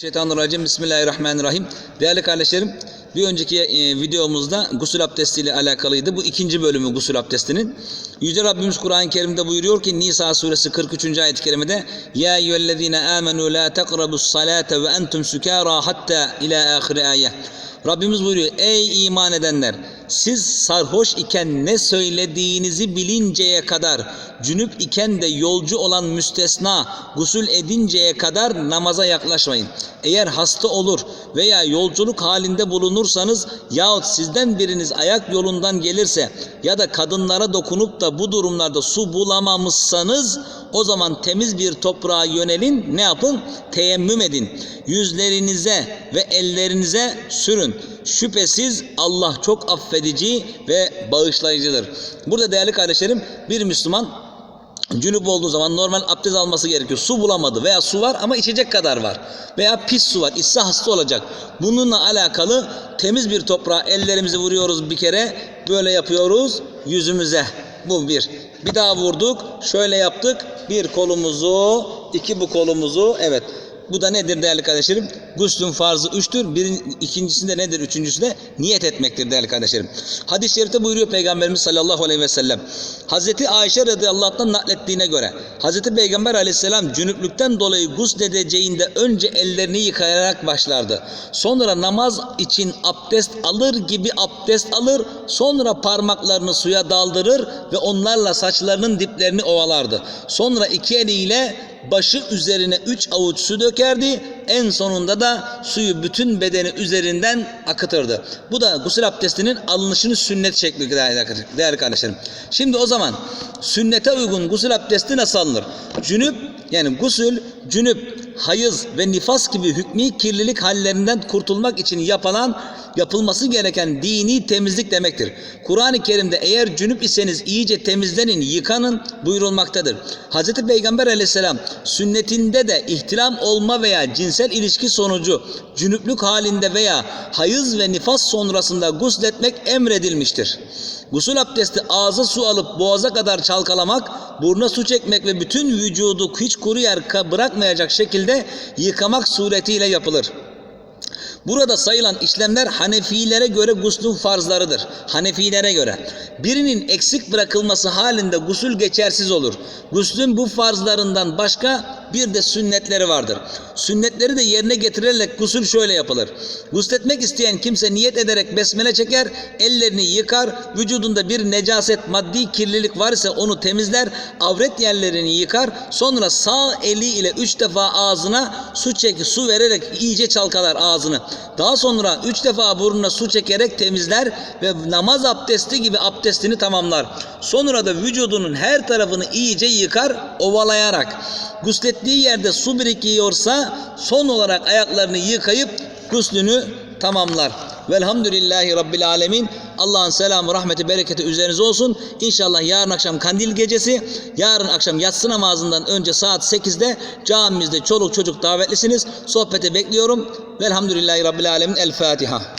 Şeytanirracim. Bismillahirrahmanirrahim. Değerli kardeşlerim, bir önceki e, videomuzda gusül abdesti ile alakalıydı. Bu ikinci bölümü gusül abdestinin. Yüce Rabbimiz Kur'an-ı Kerim'de buyuruyor ki Nisa suresi 43. ayet-i kerimede Ya eyyühellezine amenu la tekrabus salate ve entum sükara hatta ila ahir ayet. Rabbimiz buyuruyor ey iman edenler siz sarhoş iken ne söylediğinizi bilinceye kadar cünüp iken de yolcu olan müstesna gusül edinceye kadar namaza yaklaşmayın. Eğer hasta olur veya yolculuk halinde bulunursanız yahut sizden biriniz ayak yolundan gelirse ya da kadınlara dokunup da bu durumlarda su bulamamışsanız o zaman temiz bir toprağa yönelin ne yapın? Teyemmüm edin. Yüzlerinize ve ellerinize sürün. Şüphesiz Allah çok affedici ve bağışlayıcıdır. Burada değerli kardeşlerim bir Müslüman cünüp olduğu zaman normal abdest alması gerekiyor. Su bulamadı veya su var ama içecek kadar var. Veya pis su var. İçse hasta olacak. Bununla alakalı temiz bir toprağa ellerimizi vuruyoruz bir kere. Böyle yapıyoruz yüzümüze. Bu bir. Bir daha vurduk. Şöyle yaptık. Bir kolumuzu, iki bu kolumuzu. Evet. Bu da nedir değerli kardeşlerim? Guslün farzı üçtür. Birin, ikincisi nedir? Üçüncüsü de niyet etmektir değerli kardeşlerim. Hadis-i şerifte buyuruyor Peygamberimiz sallallahu aleyhi ve sellem. Hazreti Ayşe radıyallahu anh'tan naklettiğine göre Hazreti Peygamber aleyhisselam cünüplükten dolayı gusledeceğinde önce ellerini yıkayarak başlardı. Sonra namaz için abdest alır gibi abdest alır. Sonra parmaklarını suya daldırır ve onlarla saçlarının diplerini ovalardı. Sonra iki eliyle başı üzerine üç avuç su dökerdi. En sonunda da suyu bütün bedeni üzerinden akıtırdı. Bu da gusül abdestinin alınışının sünnet şekli değerli kardeşlerim. Şimdi o zaman sünnete uygun gusül abdesti nasıl alınır? Cünüp yani gusül, cünüp, hayız ve nifas gibi hükmü kirlilik hallerinden kurtulmak için yapılan yapılması gereken dini temizlik demektir. Kur'an-ı Kerim'de eğer cünüp iseniz iyice temizlenin, yıkanın buyurulmaktadır. Hz. Peygamber aleyhisselam sünnetinde de ihtilam olma veya cinsel ilişki sonucu cünüplük halinde veya hayız ve nifas sonrasında gusletmek emredilmiştir. Gusül abdesti ağza su alıp boğaza kadar çalkalamak, buruna su çekmek ve bütün vücudu hiç kuru yer bırakmayacak şekilde yıkamak suretiyle yapılır. Burada sayılan işlemler Hanefilere göre guslun farzlarıdır. Hanefilere göre. Birinin eksik bırakılması halinde gusül geçersiz olur. Guslün bu farzlarından başka bir de sünnetleri vardır. Sünnetleri de yerine getirilerek gusül şöyle yapılır. Gusletmek isteyen kimse niyet ederek besmele çeker, ellerini yıkar, vücudunda bir necaset, maddi kirlilik varsa onu temizler, avret yerlerini yıkar, sonra sağ eli ile üç defa ağzına su çek, su vererek iyice çalkalar ağzını. Daha sonra üç defa burnuna su çekerek temizler ve namaz abdesti gibi abdestini tamamlar. Sonra da vücudunun her tarafını iyice yıkar, ovalayarak. Guslettiği yerde su birikiyorsa son olarak ayaklarını yıkayıp guslünü tamamlar. Velhamdülillahi Rabbil Alemin. Allah'ın selamı, rahmeti, bereketi üzerinize olsun. İnşallah yarın akşam kandil gecesi, yarın akşam yatsı namazından önce saat 8'de camimizde çoluk çocuk davetlisiniz. Sohbete bekliyorum. Velhamdülillahi Rabbil Alemin. El Fatiha.